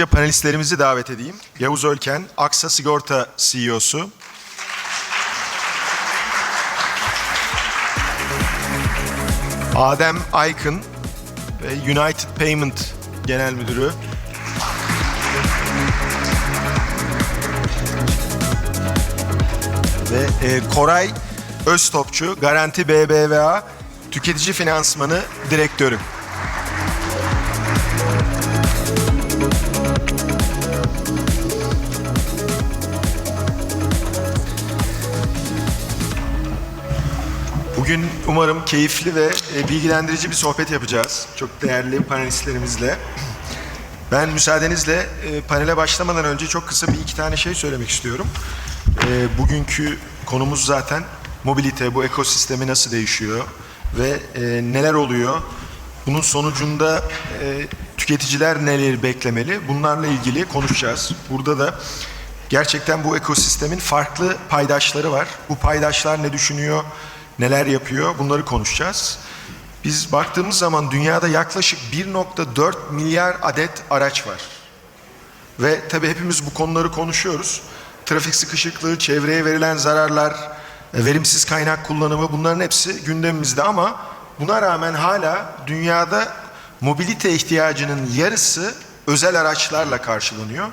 Hızlıca panelistlerimizi davet edeyim. Yavuz Ölken, Aksa Sigorta CEO'su. Adem Aykın, ve United Payment Genel Müdürü. Ve e, Koray Öztopçu, Garanti BBVA Tüketici Finansmanı Direktörü. Bugün umarım keyifli ve e, bilgilendirici bir sohbet yapacağız. Çok değerli panelistlerimizle. Ben müsaadenizle e, panele başlamadan önce çok kısa bir iki tane şey söylemek istiyorum. E, Bugünkü konumuz zaten mobilite, bu ekosistemi nasıl değişiyor ve neler oluyor? Bunun sonucunda tüketiciler neleri beklemeli? Bunlarla ilgili konuşacağız. Burada da gerçekten bu ekosistemin farklı paydaşları var. Bu paydaşlar ne düşünüyor, neler yapıyor bunları konuşacağız. Biz baktığımız zaman dünyada yaklaşık 1.4 milyar adet araç var. Ve tabii hepimiz bu konuları konuşuyoruz. Trafik sıkışıklığı, çevreye verilen zararlar, e, verimsiz kaynak kullanımı bunların hepsi gündemimizde ama buna rağmen hala dünyada mobilite ihtiyacının yarısı özel araçlarla karşılanıyor.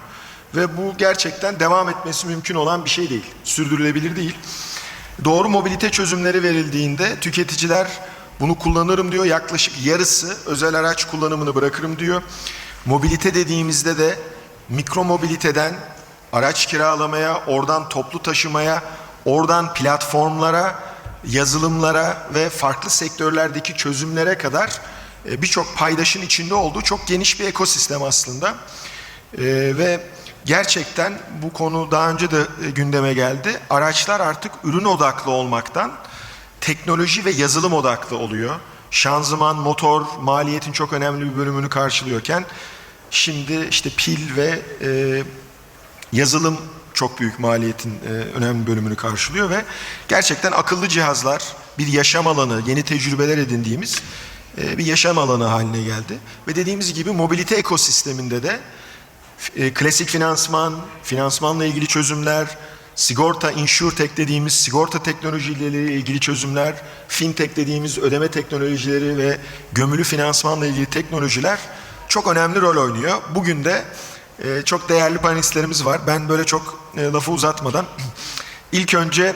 Ve bu gerçekten devam etmesi mümkün olan bir şey değil. Sürdürülebilir değil. Doğru mobilite çözümleri verildiğinde tüketiciler bunu kullanırım diyor. Yaklaşık yarısı özel araç kullanımını bırakırım diyor. Mobilite dediğimizde de mikro mobiliteden araç kiralamaya, oradan toplu taşımaya, oradan platformlara, yazılımlara ve farklı sektörlerdeki çözümlere kadar e, birçok paydaşın içinde olduğu çok geniş bir ekosistem aslında. E, ve gerçekten bu konu daha önce de e, gündeme geldi. Araçlar artık ürün odaklı olmaktan teknoloji ve yazılım odaklı oluyor. Şanzıman, motor, maliyetin çok önemli bir bölümünü karşılıyorken şimdi işte pil ve e, yazılım çok büyük maliyetin e, önemli bölümünü karşılıyor ve gerçekten akıllı cihazlar bir yaşam alanı, yeni tecrübeler edindiğimiz e, bir yaşam alanı haline geldi. Ve dediğimiz gibi mobilite ekosisteminde de e, klasik finansman, finansmanla ilgili çözümler, sigorta, insurtech dediğimiz sigorta teknolojileriyle ilgili çözümler, fintech dediğimiz ödeme teknolojileri ve gömülü finansmanla ilgili teknolojiler çok önemli rol oynuyor. Bugün de e, çok değerli panelistlerimiz var. Ben böyle çok e, lafı uzatmadan ilk önce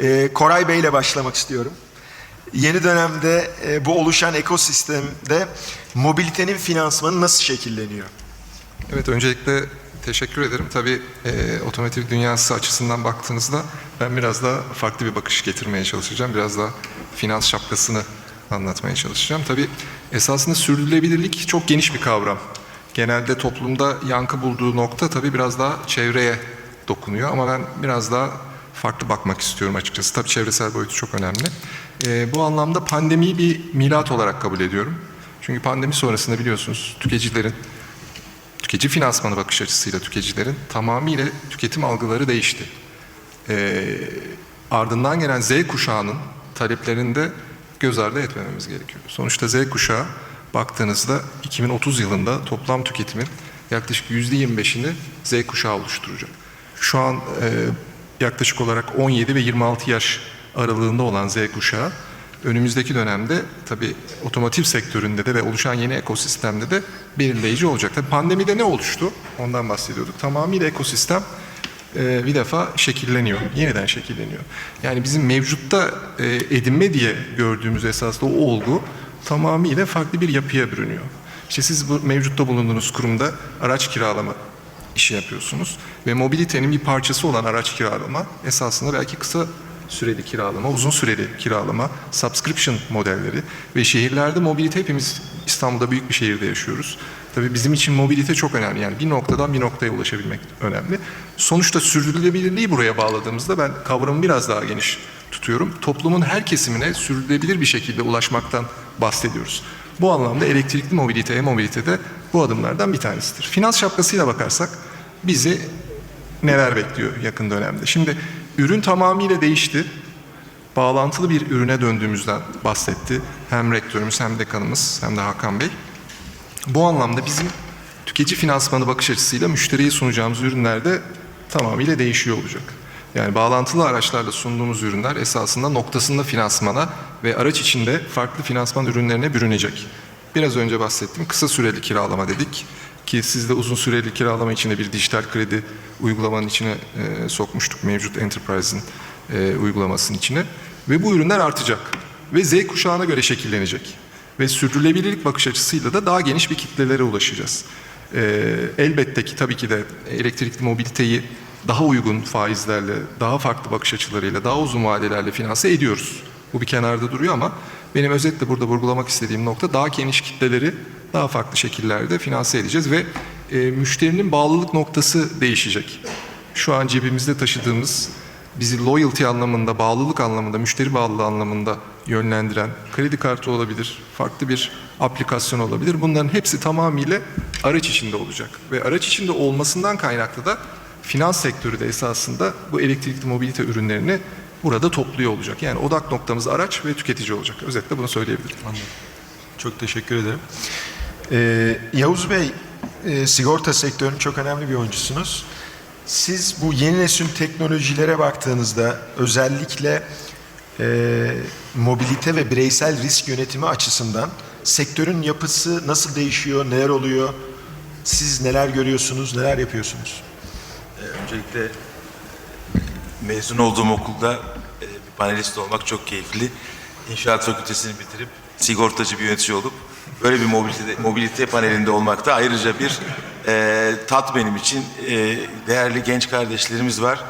e, Koray Bey ile başlamak istiyorum. Yeni dönemde e, bu oluşan ekosistemde mobilitenin finansmanı nasıl şekilleniyor? Evet, öncelikle teşekkür ederim. Tabii e, otomotiv dünyası açısından baktığınızda ben biraz daha farklı bir bakış getirmeye çalışacağım. Biraz daha finans şapkasını anlatmaya çalışacağım. Tabii esasında sürdürülebilirlik çok geniş bir kavram. Genelde toplumda yankı bulduğu nokta tabii biraz daha çevreye dokunuyor ama ben biraz daha farklı bakmak istiyorum açıkçası. Tabii çevresel boyutu çok önemli. E, bu anlamda pandemiyi bir milat olarak kabul ediyorum. Çünkü pandemi sonrasında biliyorsunuz tüketicilerin tüketici finansmanı bakış açısıyla tüketicilerin tamamıyla tüketim algıları değişti. Ee, ardından gelen Z kuşağının taleplerini de göz ardı etmememiz gerekiyor. Sonuçta Z kuşağı baktığınızda 2030 yılında toplam tüketimin yaklaşık %25'ini Z kuşağı oluşturacak. Şu an e, yaklaşık olarak 17 ve 26 yaş aralığında olan Z kuşağı önümüzdeki dönemde tabii otomotiv sektöründe de ve oluşan yeni ekosistemde de belirleyici olacak. Tabii pandemide ne oluştu? Ondan bahsediyorduk. Tamamıyla ekosistem e, bir defa şekilleniyor, yeniden şekilleniyor. Yani bizim mevcutta e, edinme diye gördüğümüz esasında o olgu tamamıyla farklı bir yapıya bürünüyor. İşte siz bu mevcutta bulunduğunuz kurumda araç kiralama işi yapıyorsunuz ve mobilitenin bir parçası olan araç kiralama esasında belki kısa süreli kiralama, uzun süreli kiralama, subscription modelleri ve şehirlerde mobilite hepimiz İstanbul'da büyük bir şehirde yaşıyoruz. Tabii bizim için mobilite çok önemli. Yani bir noktadan bir noktaya ulaşabilmek önemli. Sonuçta sürdürülebilirliği buraya bağladığımızda ben kavramı biraz daha geniş tutuyorum. Toplumun her kesimine sürdürülebilir bir şekilde ulaşmaktan bahsediyoruz. Bu anlamda elektrikli mobilite, e-mobilite de bu adımlardan bir tanesidir. Finans şapkasıyla bakarsak bizi neler bekliyor yakın dönemde? Şimdi ürün tamamıyla değişti. Bağlantılı bir ürüne döndüğümüzden bahsetti. Hem rektörümüz hem dekanımız hem de Hakan Bey. Bu anlamda bizim tüketici finansmanı bakış açısıyla müşteriye sunacağımız ürünler de tamamıyla değişiyor olacak. Yani bağlantılı araçlarla sunduğumuz ürünler esasında noktasında finansmana ve araç içinde farklı finansman ürünlerine bürünecek. Biraz önce bahsettiğim kısa süreli kiralama dedik ki siz de uzun süreli kiralama içinde bir dijital kredi uygulamanın içine e, sokmuştuk mevcut Enterprise'ın e, uygulamasının içine ve bu ürünler artacak ve Z kuşağına göre şekillenecek ve sürdürülebilirlik bakış açısıyla da daha geniş bir kitlelere ulaşacağız. Ee, elbette ki tabii ki de elektrikli mobiliteyi daha uygun faizlerle, daha farklı bakış açılarıyla, daha uzun vadelerle finanse ediyoruz. Bu bir kenarda duruyor ama benim özetle burada vurgulamak istediğim nokta daha geniş kitleleri daha farklı şekillerde finanse edeceğiz ve e, müşterinin bağlılık noktası değişecek. Şu an cebimizde taşıdığımız bizi loyalty anlamında, bağlılık anlamında, müşteri bağlılığı anlamında yönlendiren kredi kartı olabilir, farklı bir aplikasyon olabilir. Bunların hepsi tamamıyla araç içinde olacak. Ve araç içinde olmasından kaynaklı da finans sektörü de esasında bu elektrikli mobilite ürünlerini burada topluyor olacak. Yani odak noktamız araç ve tüketici olacak. Özetle bunu söyleyebilirim. Çok teşekkür ederim. Ee, Yavuz Bey, e, sigorta sektörünün çok önemli bir oyuncusunuz. Siz bu yeni nesil teknolojilere baktığınızda özellikle e, mobilite ve bireysel risk yönetimi açısından sektörün yapısı nasıl değişiyor, neler oluyor? Siz neler görüyorsunuz, neler yapıyorsunuz? Öncelikle mezun olduğum okulda e, bir panelist olmak çok keyifli. İnşaat fakültesini bitirip sigortacı bir yönetici olup böyle bir mobilite, mobilite panelinde olmak da ayrıca bir e, tat benim için. E, değerli genç kardeşlerimiz var.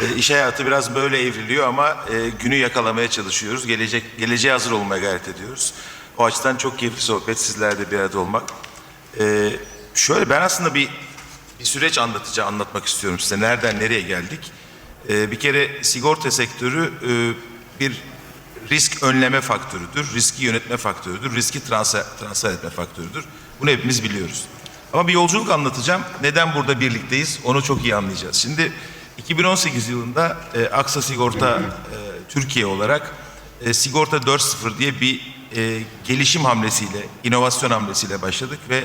E, iş hayatı biraz böyle evriliyor ama e, günü yakalamaya çalışıyoruz. Gelecek geleceğe hazır olmaya gayret ediyoruz. O açıdan çok keyifli sohbet sizlerle bir arada olmak. E, şöyle ben aslında bir bir süreç anlatacağım, anlatmak istiyorum size. Nereden nereye geldik? Ee, bir kere sigorta sektörü e, bir risk önleme faktörüdür, riski yönetme faktörüdür, riski transfer, transfer etme faktörüdür. Bunu hepimiz biliyoruz. Ama bir yolculuk anlatacağım. Neden burada birlikteyiz onu çok iyi anlayacağız. Şimdi 2018 yılında e, Aksa Sigorta e, Türkiye olarak e, Sigorta 4.0 diye bir e, gelişim hamlesiyle, inovasyon hamlesiyle başladık ve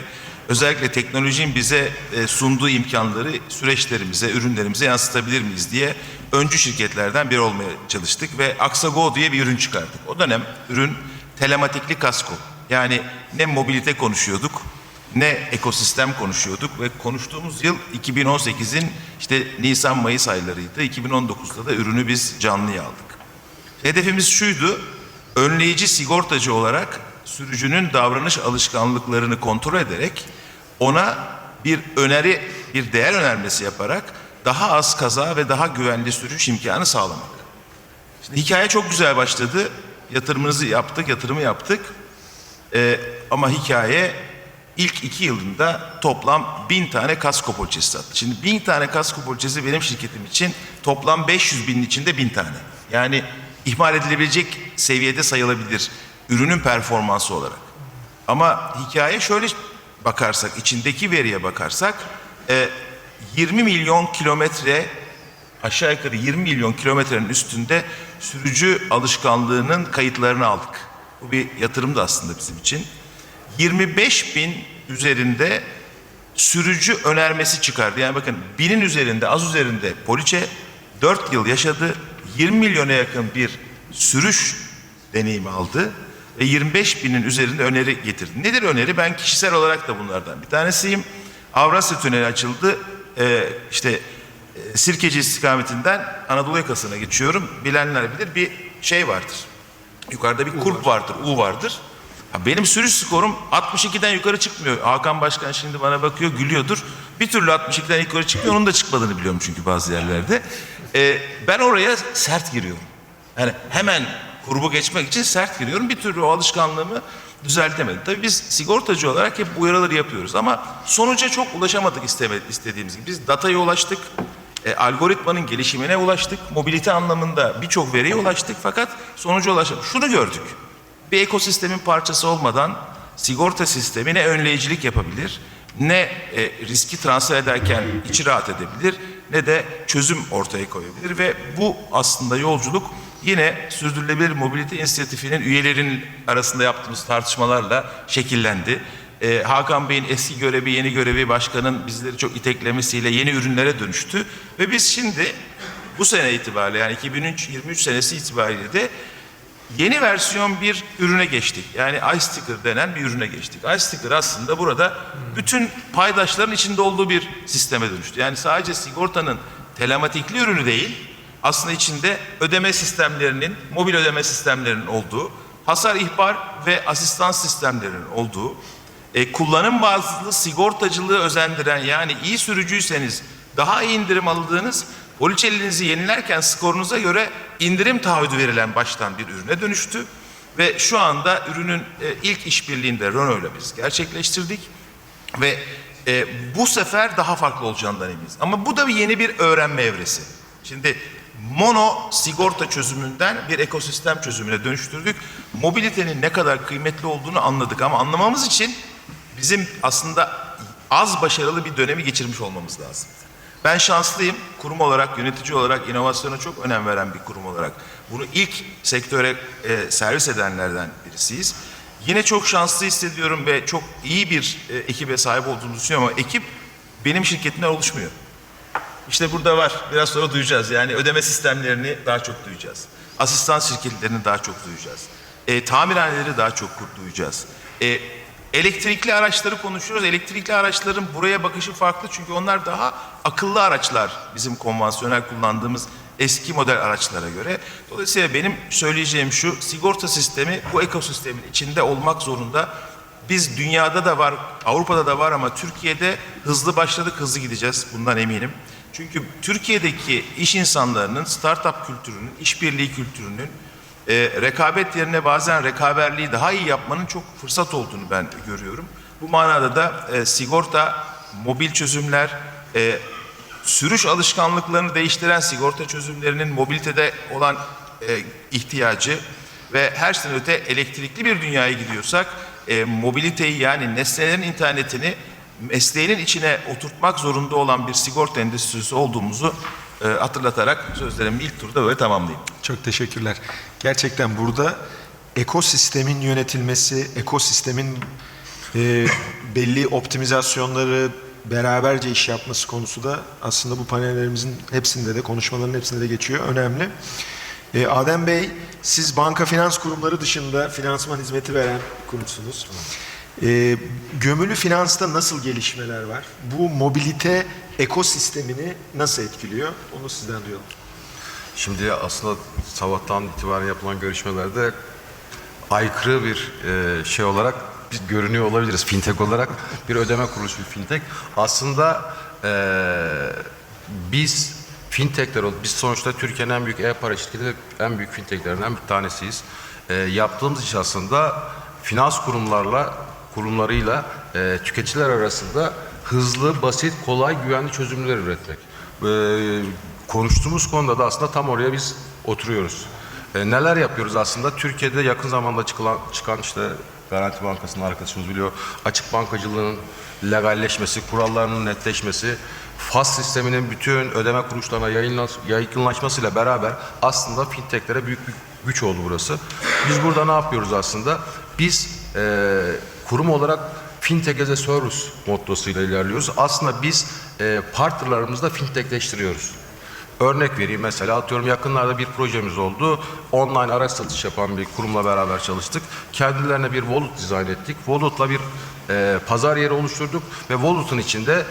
özellikle teknolojinin bize e, sunduğu imkanları süreçlerimize, ürünlerimize yansıtabilir miyiz diye öncü şirketlerden biri olmaya çalıştık ve Aksago diye bir ürün çıkardık. O dönem ürün telematikli kasko. Yani ne mobilite konuşuyorduk, ne ekosistem konuşuyorduk ve konuştuğumuz yıl 2018'in işte Nisan-Mayıs aylarıydı. 2019'da da ürünü biz canlıya aldık. Hedefimiz şuydu, önleyici sigortacı olarak sürücünün davranış alışkanlıklarını kontrol ederek ona bir öneri, bir değer önermesi yaparak daha az kaza ve daha güvenli sürüş imkanı sağlamak. Şimdi hikaye çok güzel başladı. Yatırımınızı yaptık, yatırımı yaptık. Ee, ama hikaye ilk iki yılında toplam bin tane kasko poliçesi sattı. Şimdi bin tane kasko poliçesi benim şirketim için toplam 500 binin içinde bin tane. Yani ihmal edilebilecek seviyede sayılabilir ürünün performansı olarak. Ama hikaye şöyle bakarsak, içindeki veriye bakarsak e, 20 milyon kilometre aşağı yukarı 20 milyon kilometrenin üstünde sürücü alışkanlığının kayıtlarını aldık. Bu bir yatırım da aslında bizim için. 25 bin üzerinde sürücü önermesi çıkardı. Yani bakın binin üzerinde, az üzerinde poliçe 4 yıl yaşadı. 20 milyona yakın bir sürüş deneyimi aldı ve 25 binin üzerinde öneri getirdi. Nedir öneri? Ben kişisel olarak da bunlardan bir tanesiyim. Avrasya Tüneli açıldı. Ee, işte e, Sirkeci istikametinden Anadolu yakasına geçiyorum. Bilenler bilir bir şey vardır. Yukarıda bir kurp vardır, U vardır. Ha, benim sürüş skorum 62'den yukarı çıkmıyor. Hakan Başkan şimdi bana bakıyor, gülüyordur. Bir türlü 62'den yukarı çıkmıyor. Onun da çıkmadığını biliyorum çünkü bazı yerlerde. Ee, ben oraya sert giriyorum. Yani hemen kurbu geçmek için sert giriyorum. Bir türlü o alışkanlığımı düzeltemedim. Tabii biz sigortacı olarak hep uyarıları yapıyoruz ama sonuca çok ulaşamadık istediğimiz gibi. Biz dataya ulaştık, e, algoritmanın gelişimine ulaştık, mobilite anlamında birçok veriye ulaştık fakat sonuca ulaşamadık. Şunu gördük, bir ekosistemin parçası olmadan sigorta sistemi ne önleyicilik yapabilir, ne e, riski transfer ederken içi rahat edebilir, ne de çözüm ortaya koyabilir ve bu aslında yolculuk yine Sürdürülebilir Mobilite İnisiyatifi'nin üyelerinin arasında yaptığımız tartışmalarla şekillendi. e, Hakan Bey'in eski görevi, yeni görevi, başkanın bizleri çok iteklemesiyle yeni ürünlere dönüştü. Ve biz şimdi bu sene itibariyle yani 2023 senesi itibariyle de yeni versiyon bir ürüne geçtik. Yani iSticker denen bir ürüne geçtik. iSticker aslında burada bütün paydaşların içinde olduğu bir sisteme dönüştü. Yani sadece sigortanın telematikli ürünü değil, aslında içinde ödeme sistemlerinin, mobil ödeme sistemlerinin olduğu, hasar ihbar ve asistan sistemlerinin olduğu, e, kullanım bazlı sigortacılığı özendiren yani iyi sürücüyseniz daha iyi indirim aldığınız poliçelinizi yenilerken skorunuza göre indirim taahhüdü verilen baştan bir ürüne dönüştü. Ve şu anda ürünün e, ilk işbirliğinde Renault ile biz gerçekleştirdik. Ve e, bu sefer daha farklı olacağından eminiz. Ama bu da yeni bir öğrenme evresi. Şimdi mono sigorta çözümünden bir ekosistem çözümüne dönüştürdük. Mobilitenin ne kadar kıymetli olduğunu anladık ama anlamamız için bizim aslında az başarılı bir dönemi geçirmiş olmamız lazım. Ben şanslıyım. Kurum olarak, yönetici olarak inovasyona çok önem veren bir kurum olarak. Bunu ilk sektöre e, servis edenlerden birisiyiz. Yine çok şanslı hissediyorum ve çok iyi bir e, ekibe sahip olduğumuzu düşünüyorum ama ekip benim şirketimden oluşmuyor. İşte burada var. Biraz sonra duyacağız. Yani ödeme sistemlerini daha çok duyacağız. Asistan şirketlerini daha çok duyacağız. E, tamirhaneleri daha çok duyacağız. E, elektrikli araçları konuşuyoruz. Elektrikli araçların buraya bakışı farklı çünkü onlar daha akıllı araçlar bizim konvansiyonel kullandığımız eski model araçlara göre. Dolayısıyla benim söyleyeceğim şu, sigorta sistemi bu ekosistemin içinde olmak zorunda. Biz dünyada da var, Avrupa'da da var ama Türkiye'de hızlı başladık, hızlı gideceğiz. Bundan eminim. Çünkü Türkiye'deki iş insanlarının, startup kültürünün, işbirliği kültürünün e, rekabet yerine bazen rekaberliği daha iyi yapmanın çok fırsat olduğunu ben görüyorum. Bu manada da e, sigorta, mobil çözümler, e, sürüş alışkanlıklarını değiştiren sigorta çözümlerinin mobilitede olan e, ihtiyacı ve her şeyden öte elektrikli bir dünyaya gidiyorsak e, mobiliteyi yani nesnelerin internetini mesleğinin içine oturtmak zorunda olan bir sigorta endüstrisi olduğumuzu e, hatırlatarak sözlerimi ilk turda böyle tamamlayayım. Çok teşekkürler. Gerçekten burada ekosistemin yönetilmesi, ekosistemin e, belli optimizasyonları beraberce iş yapması konusu da aslında bu panellerimizin hepsinde de konuşmaların hepsinde de geçiyor. Önemli. E, Adem Bey, siz banka finans kurumları dışında finansman hizmeti veren kurumsunuz. E, gömülü finansta nasıl gelişmeler var? Bu mobilite ekosistemini nasıl etkiliyor? Onu sizden duyalım. Şimdi aslında sabahtan itibaren yapılan görüşmelerde aykırı bir e, şey olarak biz görünüyor olabiliriz fintech olarak bir ödeme kuruluşu bir fintech. Aslında e, biz fintechler ol- biz sonuçta Türkiye'nin en büyük e-para şirketi ve en büyük fintechlerinden bir tanesiyiz. E, yaptığımız iş aslında finans kurumlarla kurumlarıyla e, tüketiciler arasında hızlı, basit, kolay, güvenli çözümler üretmek. E, konuştuğumuz konuda da aslında tam oraya biz oturuyoruz. E, neler yapıyoruz aslında? Türkiye'de yakın zamanda çıkılan, çıkan işte Garanti Bankası'nın arkadaşımız biliyor. Açık bankacılığın legalleşmesi, kurallarının netleşmesi, FAS sisteminin bütün ödeme kuruluşlarına yaygınlaşmasıyla beraber aslında fintechlere büyük bir güç oldu burası. Biz burada ne yapıyoruz aslında? Biz e, kurum olarak Fintech as a Service mottosuyla ilerliyoruz. Aslında biz e, partnerlarımızla fintechleştiriyoruz. Örnek vereyim mesela atıyorum yakınlarda bir projemiz oldu. Online araç satış yapan bir kurumla beraber çalıştık. Kendilerine bir wallet dizayn ettik. Wallet'la bir e, pazar yeri oluşturduk ve wallet'ın içinde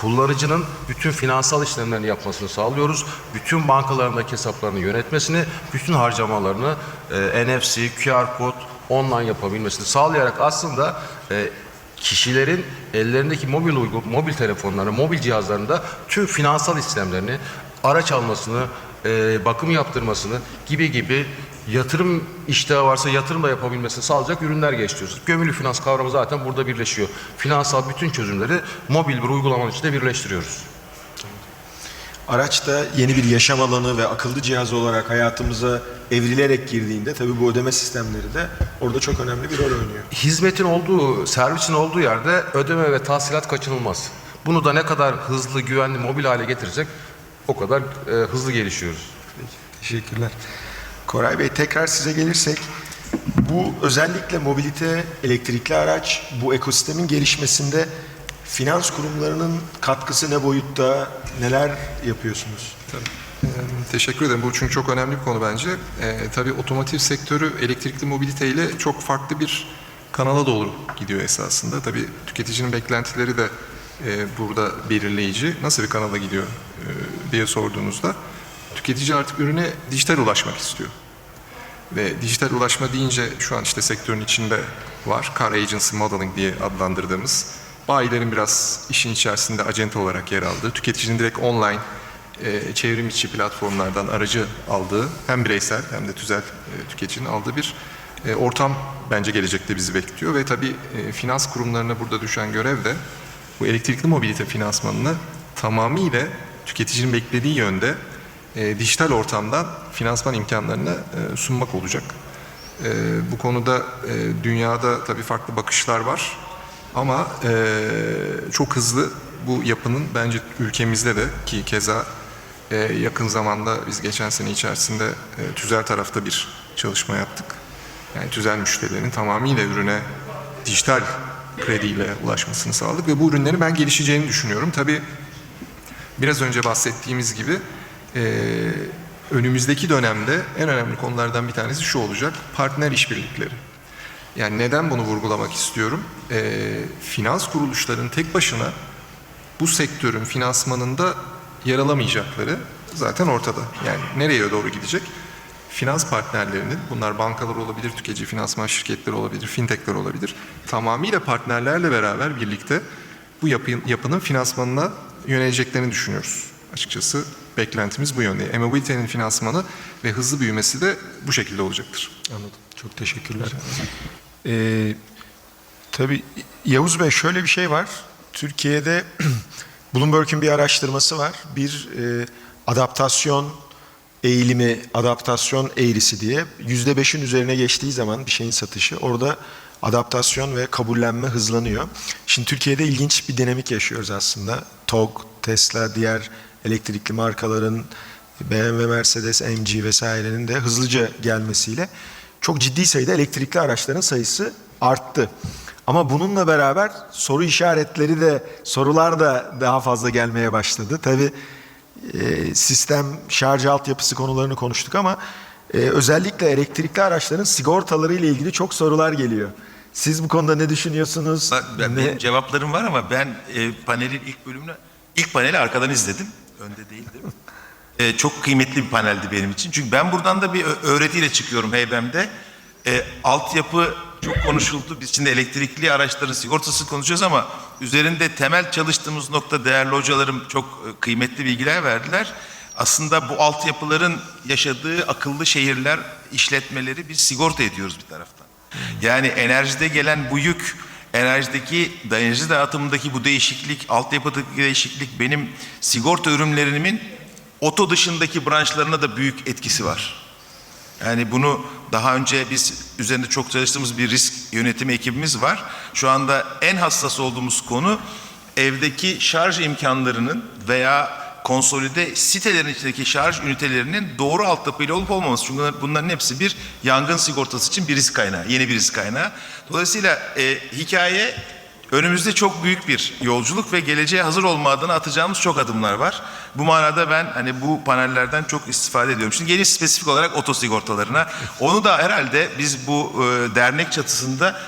kullanıcının bütün finansal işlemlerini yapmasını sağlıyoruz. Bütün bankalarındaki hesaplarını yönetmesini, bütün harcamalarını e, NFC, QR kod, online yapabilmesini sağlayarak aslında e, kişilerin ellerindeki mobil uygu, mobil telefonları, mobil cihazlarında tüm finansal işlemlerini, araç almasını, e, bakım yaptırmasını gibi gibi yatırım iştahı varsa yatırım da yapabilmesini sağlayacak ürünler geçiyoruz. Gömülü finans kavramı zaten burada birleşiyor. Finansal bütün çözümleri mobil bir uygulamanın içinde birleştiriyoruz. Araç da yeni bir yaşam alanı ve akıllı cihaz olarak hayatımıza evrilerek girdiğinde tabii bu ödeme sistemleri de orada çok önemli bir rol oynuyor. Hizmetin olduğu, servisin olduğu yerde ödeme ve tahsilat kaçınılmaz. Bunu da ne kadar hızlı, güvenli, mobil hale getirecek o kadar e, hızlı gelişiyoruz. Teşekkürler. Koray Bey tekrar size gelirsek Bu özellikle mobilite, elektrikli araç, bu ekosistemin gelişmesinde finans kurumlarının katkısı ne boyutta, neler yapıyorsunuz? Ee, Teşekkür ederim. Bu çünkü çok önemli bir konu bence. Ee, tabii otomotiv sektörü elektrikli mobilite ile çok farklı bir kanala doğru gidiyor esasında. Tabii tüketicinin beklentileri de e, burada belirleyici. Nasıl bir kanala gidiyor e, diye sorduğunuzda tüketici artık ürüne dijital ulaşmak istiyor. Ve dijital ulaşma deyince şu an işte sektörün içinde var. Car Agency Modeling diye adlandırdığımız bayilerin biraz işin içerisinde acente olarak yer aldığı, tüketicinin direkt online e, çevrim içi platformlardan aracı aldığı hem bireysel hem de tüzel e, tüketicinin aldığı bir e, ortam bence gelecekte bizi bekliyor ve tabii e, finans kurumlarına burada düşen görev de bu elektrikli mobilite finansmanını tamamıyla tüketicinin beklediği yönde e, dijital ortamdan finansman imkanlarını e, sunmak olacak. E, bu konuda e, dünyada tabii farklı bakışlar var ama e, çok hızlı bu yapının bence ülkemizde de ki keza e, yakın zamanda biz geçen sene içerisinde e, tüzel tarafta bir çalışma yaptık. Yani tüzel müşterilerin tamamıyla ürüne dijital krediyle ulaşmasını sağladık ve bu ürünlerin ben gelişeceğini düşünüyorum. Tabii biraz önce bahsettiğimiz gibi e, önümüzdeki dönemde en önemli konulardan bir tanesi şu olacak. Partner işbirlikleri. Yani neden bunu vurgulamak istiyorum? E, finans kuruluşların tek başına bu sektörün finansmanında yer alamayacakları zaten ortada. Yani nereye doğru gidecek? Finans partnerlerinin, bunlar bankalar olabilir, tüketici finansman şirketleri olabilir, fintechler olabilir. Tamamıyla partnerlerle beraber birlikte bu yapı, yapının finansmanına yöneleceklerini düşünüyoruz. Açıkçası beklentimiz bu yönde. E-mobilitenin finansmanı ve hızlı büyümesi de bu şekilde olacaktır. Anladım. Çok teşekkürler. Ee, tabii Yavuz Bey şöyle bir şey var. Türkiye'de Bloomberg'un bir araştırması var. Bir e, adaptasyon eğilimi, adaptasyon eğrisi diye yüzde beşin üzerine geçtiği zaman bir şeyin satışı orada adaptasyon ve kabullenme hızlanıyor. Şimdi Türkiye'de ilginç bir dinamik yaşıyoruz aslında. TOG, Tesla, diğer elektrikli markaların BMW, Mercedes, MG vesairenin de hızlıca gelmesiyle çok ciddi sayıda elektrikli araçların sayısı arttı. Ama bununla beraber soru işaretleri de sorular da daha fazla gelmeye başladı. Tabii e, sistem şarj altyapısı konularını konuştuk ama e, özellikle elektrikli araçların sigortaları ile ilgili çok sorular geliyor. Siz bu konuda ne düşünüyorsunuz? Bak, ben, Ne- benim cevaplarım var ama ben e, panelin ilk bölümünü, ilk paneli arkadan izledim. Önde değildim. E, çok kıymetli bir paneldi benim için. Çünkü ben buradan da bir öğretiyle çıkıyorum heybemde. E, altyapı çok konuşuldu. Biz şimdi elektrikli araçların sigortası konuşuyoruz ama üzerinde temel çalıştığımız nokta değerli hocalarım çok e, kıymetli bilgiler verdiler. Aslında bu altyapıların yaşadığı akıllı şehirler işletmeleri biz sigorta ediyoruz bir taraftan. Yani enerjide gelen bu yük, enerjideki dayanıcı dağıtımındaki bu değişiklik, altyapıdaki değişiklik benim sigorta ürünlerimin oto dışındaki branşlarına da büyük etkisi var. Yani bunu daha önce biz üzerinde çok çalıştığımız bir risk yönetimi ekibimiz var. Şu anda en hassas olduğumuz konu evdeki şarj imkanlarının veya konsolide sitelerin içindeki şarj ünitelerinin doğru altyapıyla olup olmaması. Çünkü bunlar- bunların hepsi bir yangın sigortası için bir risk kaynağı, yeni bir risk kaynağı. Dolayısıyla e, hikaye Önümüzde çok büyük bir yolculuk ve geleceğe hazır olma adına atacağımız çok adımlar var. Bu manada ben hani bu panellerden çok istifade ediyorum. Şimdi gelin spesifik olarak oto sigortalarına. Onu da herhalde biz bu e, dernek çatısında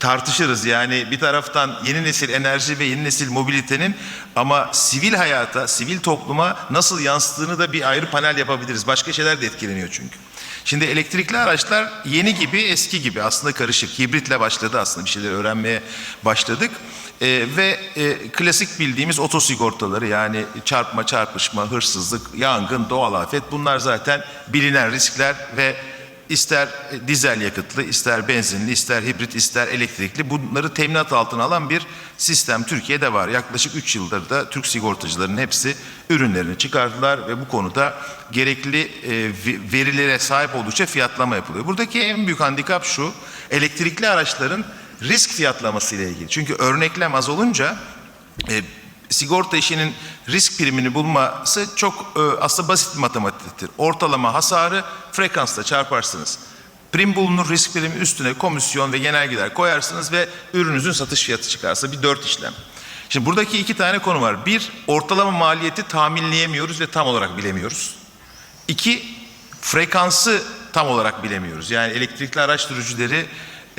tartışırız. Yani bir taraftan yeni nesil enerji ve yeni nesil mobilitenin ama sivil hayata, sivil topluma nasıl yansıdığını da bir ayrı panel yapabiliriz. Başka şeyler de etkileniyor çünkü. Şimdi elektrikli araçlar yeni gibi eski gibi aslında karışık. Hibritle başladı aslında bir şeyler öğrenmeye başladık. Ee, ve e, klasik bildiğimiz oto sigortaları yani çarpma, çarpışma, hırsızlık, yangın, doğal afet bunlar zaten bilinen riskler ve ister dizel yakıtlı, ister benzinli, ister hibrit, ister elektrikli bunları teminat altına alan bir sistem Türkiye'de var. Yaklaşık 3 yıldır da Türk sigortacıların hepsi ürünlerini çıkardılar ve bu konuda gerekli e, ve- verilere sahip oldukça fiyatlama yapılıyor. Buradaki en büyük handikap şu, elektrikli araçların risk fiyatlaması ile ilgili. Çünkü örneklem az olunca e, sigorta işinin risk primini bulması çok e, aslında basit bir matematiktir. Ortalama hasarı frekansla çarparsınız. Prim bulunur risk primi üstüne komisyon ve genel gider koyarsınız ve ürününüzün satış fiyatı çıkarsa bir dört işlem. Şimdi buradaki iki tane konu var. Bir, ortalama maliyeti tahminleyemiyoruz ve tam olarak bilemiyoruz. İki, frekansı tam olarak bilemiyoruz. Yani elektrikli araç sürücüleri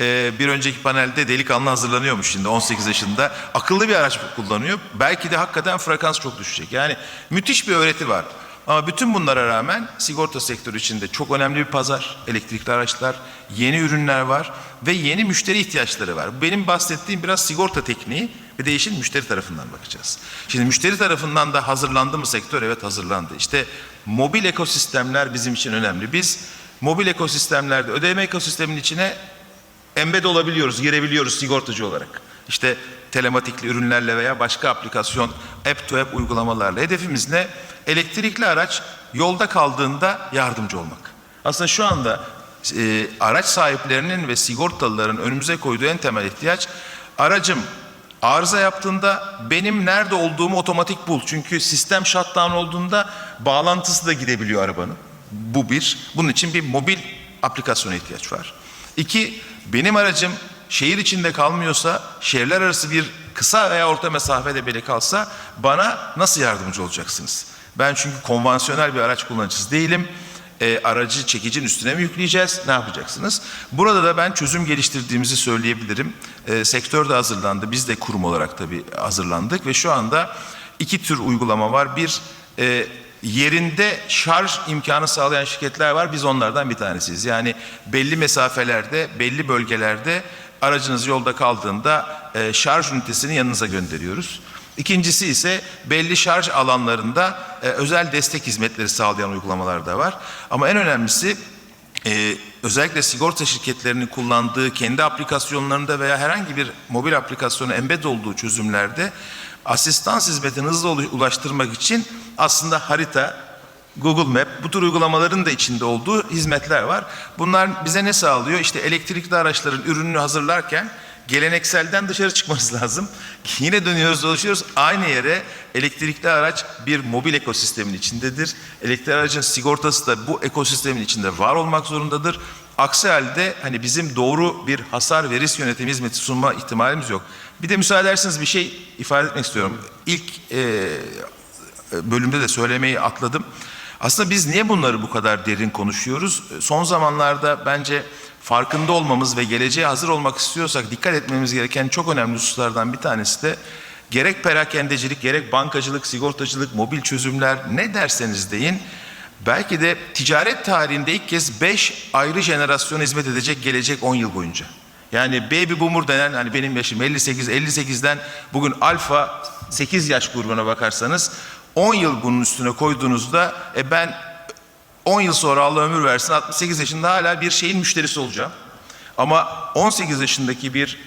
e, bir önceki panelde delikanlı hazırlanıyormuş şimdi 18 yaşında. Akıllı bir araç kullanıyor. Belki de hakikaten frekans çok düşecek. Yani müthiş bir öğreti var. Ama bütün bunlara rağmen sigorta sektörü içinde çok önemli bir pazar. Elektrikli araçlar, yeni ürünler var ve yeni müşteri ihtiyaçları var. Benim bahsettiğim biraz sigorta tekniği bir de işin müşteri tarafından bakacağız. Şimdi müşteri tarafından da hazırlandı mı sektör? Evet hazırlandı. İşte mobil ekosistemler bizim için önemli. Biz mobil ekosistemlerde ödeme ekosisteminin içine embed olabiliyoruz, girebiliyoruz sigortacı olarak. İşte telematikli ürünlerle veya başka aplikasyon, app to app uygulamalarla. Hedefimiz ne? Elektrikli araç yolda kaldığında yardımcı olmak. Aslında şu anda e, araç sahiplerinin ve sigortalıların önümüze koyduğu en temel ihtiyaç aracım arıza yaptığında benim nerede olduğumu otomatik bul. Çünkü sistem shutdown olduğunda bağlantısı da gidebiliyor arabanın. Bu bir. Bunun için bir mobil aplikasyona ihtiyaç var. İki, benim aracım şehir içinde kalmıyorsa, şehirler arası bir kısa veya orta mesafede bile kalsa bana nasıl yardımcı olacaksınız? Ben çünkü konvansiyonel bir araç kullanıcısı değilim. E, aracı çekicinin üstüne mi yükleyeceğiz? Ne yapacaksınız? Burada da ben çözüm geliştirdiğimizi söyleyebilirim. E, sektör de hazırlandı. Biz de kurum olarak tabii hazırlandık ve şu anda iki tür uygulama var. Bir, e, yerinde şarj imkanı sağlayan şirketler var. Biz onlardan bir tanesiyiz. Yani belli mesafelerde, belli bölgelerde aracınız yolda kaldığında e, şarj ünitesini yanınıza gönderiyoruz. İkincisi ise belli şarj alanlarında e, özel destek hizmetleri sağlayan uygulamalar da var. Ama en önemlisi e, özellikle sigorta şirketlerinin kullandığı kendi aplikasyonlarında veya herhangi bir mobil aplikasyona embed olduğu çözümlerde asistans hizmetini hızlı ulaştırmak için aslında harita, Google Map bu tür uygulamaların da içinde olduğu hizmetler var. Bunlar bize ne sağlıyor? İşte elektrikli araçların ürününü hazırlarken gelenekselden dışarı çıkmanız lazım. Yine dönüyoruz dolaşıyoruz aynı yere elektrikli araç bir mobil ekosistemin içindedir. Elektrikli aracın sigortası da bu ekosistemin içinde var olmak zorundadır. Aksi halde hani bizim doğru bir hasar ve risk yönetimi hizmeti sunma ihtimalimiz yok. Bir de müsaade ederseniz bir şey ifade etmek istiyorum. İlk e, bölümde de söylemeyi atladım. Aslında biz niye bunları bu kadar derin konuşuyoruz? Son zamanlarda bence farkında olmamız ve geleceğe hazır olmak istiyorsak dikkat etmemiz gereken çok önemli hususlardan bir tanesi de gerek perakendecilik, gerek bankacılık, sigortacılık, mobil çözümler ne derseniz deyin belki de ticaret tarihinde ilk kez 5 ayrı jenerasyona hizmet edecek gelecek 10 yıl boyunca. Yani baby boomer denen hani benim yaşım 58 58'den bugün alfa 8 yaş grubuna bakarsanız 10 yıl bunun üstüne koyduğunuzda e ben 10 yıl sonra Allah ömür versin 68 yaşında hala bir şeyin müşterisi olacağım. Ama 18 yaşındaki bir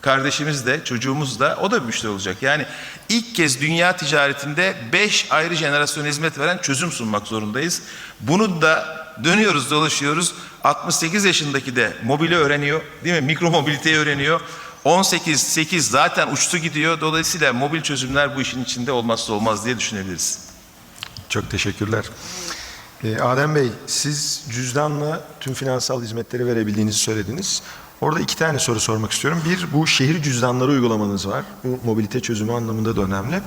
kardeşimiz de çocuğumuz da o da bir müşteri olacak. Yani ilk kez dünya ticaretinde 5 ayrı jenerasyona hizmet veren çözüm sunmak zorundayız. Bunu da dönüyoruz dolaşıyoruz 68 yaşındaki de mobili öğreniyor değil mi? Mikro mobiliteyi öğreniyor. 18, 8 zaten uçtu gidiyor. Dolayısıyla mobil çözümler bu işin içinde olmazsa olmaz diye düşünebiliriz. Çok teşekkürler. Ee, Adem Bey, siz cüzdanla tüm finansal hizmetleri verebildiğinizi söylediniz. Orada iki tane soru sormak istiyorum. Bir, bu şehir cüzdanları uygulamanız var. Bu mobilite çözümü anlamında da önemli.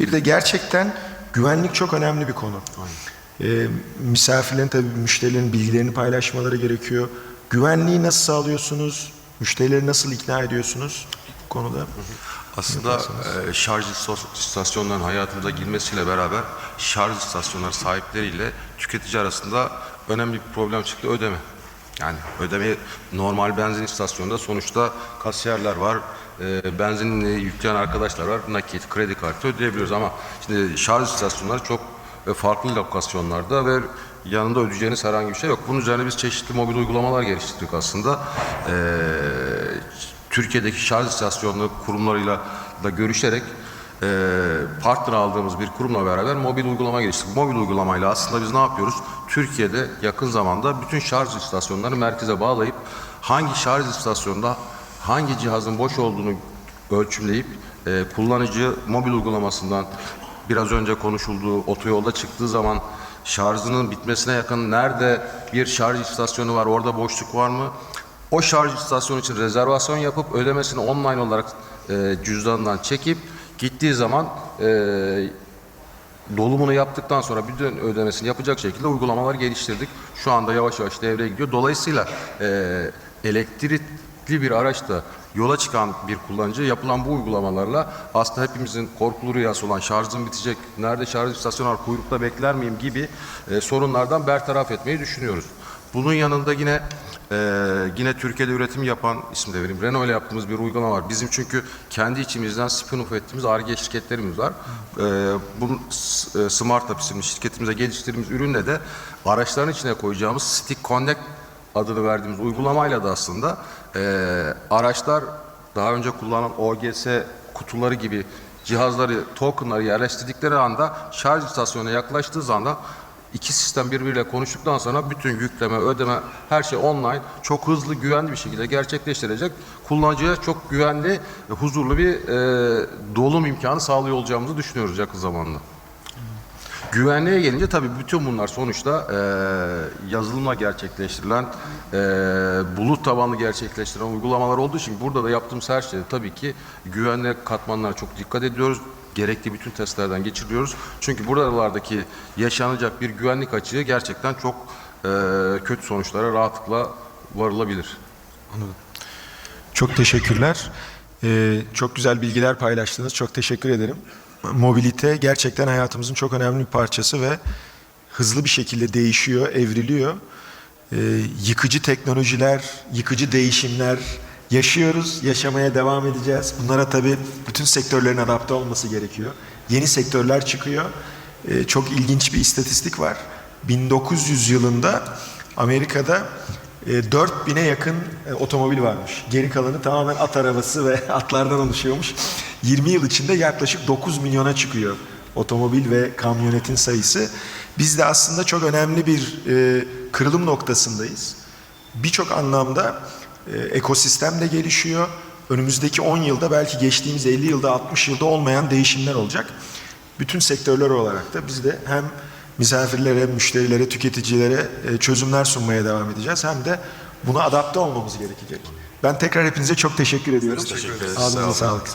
Bir de gerçekten güvenlik çok önemli bir konu. Ee, misafirlerin tabii müşterilerin bilgilerini paylaşmaları gerekiyor. Güvenliği nasıl sağlıyorsunuz? Müşterileri nasıl ikna ediyorsunuz bu konuda? Aslında e, şarj istasyonlarının hayatımıza girmesiyle beraber şarj istasyonları sahipleriyle tüketici arasında önemli bir problem çıktı ödeme. Yani ödeme normal benzin istasyonunda sonuçta kasiyerler var, e, benzinini yükleyen arkadaşlar var, nakit, kredi kartı ödeyebiliyoruz ama şimdi şarj istasyonları çok e, farklı lokasyonlarda ve yanında ödeyeceğiniz herhangi bir şey yok. Bunun üzerine biz çeşitli mobil uygulamalar geliştirdik aslında. E, Türkiye'deki şarj istasyonları kurumlarıyla da görüşerek partner aldığımız bir kurumla beraber mobil uygulama geliştirdik. Mobil uygulamayla aslında biz ne yapıyoruz? Türkiye'de yakın zamanda bütün şarj istasyonlarını merkeze bağlayıp hangi şarj istasyonunda hangi cihazın boş olduğunu ölçümleyip e, kullanıcı mobil uygulamasından biraz önce konuşulduğu otoyolda çıktığı zaman şarjının bitmesine yakın nerede bir şarj istasyonu var, orada boşluk var mı? O şarj istasyonu için rezervasyon yapıp ödemesini online olarak e, cüzdanından çekip gittiği zaman e, dolumunu yaptıktan sonra bütün ödemesini yapacak şekilde uygulamalar geliştirdik. Şu anda yavaş yavaş devreye gidiyor. Dolayısıyla e, elektrikli bir araçta yola çıkan bir kullanıcı yapılan bu uygulamalarla aslında hepimizin korkulu rüyası olan şarjım bitecek, nerede şarj istasyonu var, kuyrukta bekler miyim gibi e, sorunlardan bertaraf etmeyi düşünüyoruz. Bunun yanında yine e, yine Türkiye'de üretim yapan isim de vereyim. Renault ile yaptığımız bir uygulama var. Bizim çünkü kendi içimizden spin-off ettiğimiz ARGE şirketlerimiz var. E, bu S- e, Smart Up isimli şirketimize geliştirdiğimiz ürünle de araçların içine koyacağımız Stick Connect adını verdiğimiz uygulamayla da aslında e, araçlar daha önce kullanılan OGS kutuları gibi cihazları, tokenları yerleştirdikleri anda şarj istasyonuna yaklaştığı anda iki sistem birbiriyle konuştuktan sonra bütün yükleme, ödeme, her şey online, çok hızlı, güvenli bir şekilde gerçekleştirecek. Kullanıcıya çok güvenli, ve huzurlu bir e, dolum imkanı sağlıyor olacağımızı düşünüyoruz yakın zamanda. Güvenliğe gelince tabii bütün bunlar sonuçta e, yazılımla gerçekleştirilen, e, bulut tabanlı gerçekleştirilen uygulamalar olduğu için burada da yaptığımız her şeyde tabii ki güvenlik katmanlarına çok dikkat ediyoruz. Gerekli bütün testlerden geçiriyoruz. Çünkü buralardaki yaşanacak bir güvenlik açığı gerçekten çok e, kötü sonuçlara rahatlıkla varılabilir. Çok teşekkürler. Ee, çok güzel bilgiler paylaştınız. Çok teşekkür ederim. Mobilite gerçekten hayatımızın çok önemli bir parçası ve hızlı bir şekilde değişiyor, evriliyor. Ee, yıkıcı teknolojiler, yıkıcı değişimler yaşıyoruz, yaşamaya devam edeceğiz. Bunlara tabii bütün sektörlerin adapte olması gerekiyor. Yeni sektörler çıkıyor. Ee, çok ilginç bir istatistik var. 1900 yılında Amerika'da e, 4000'e yakın e, otomobil varmış. Geri kalanı tamamen at arabası ve atlardan oluşuyormuş. 20 yıl içinde yaklaşık 9 milyona çıkıyor otomobil ve kamyonetin sayısı. Biz de aslında çok önemli bir e, kırılım noktasındayız. Birçok anlamda ekosistem de gelişiyor. Önümüzdeki 10 yılda belki geçtiğimiz 50 yılda 60 yılda olmayan değişimler olacak. Bütün sektörler olarak da biz de hem misafirlere, müşterilere, tüketicilere e, çözümler sunmaya devam edeceğiz. Hem de buna adapte olmamız gerekecek. Ben tekrar hepinize çok teşekkür ediyorum. Teşekkür ederiz. Ağzınıza Sağ olun. sağlık.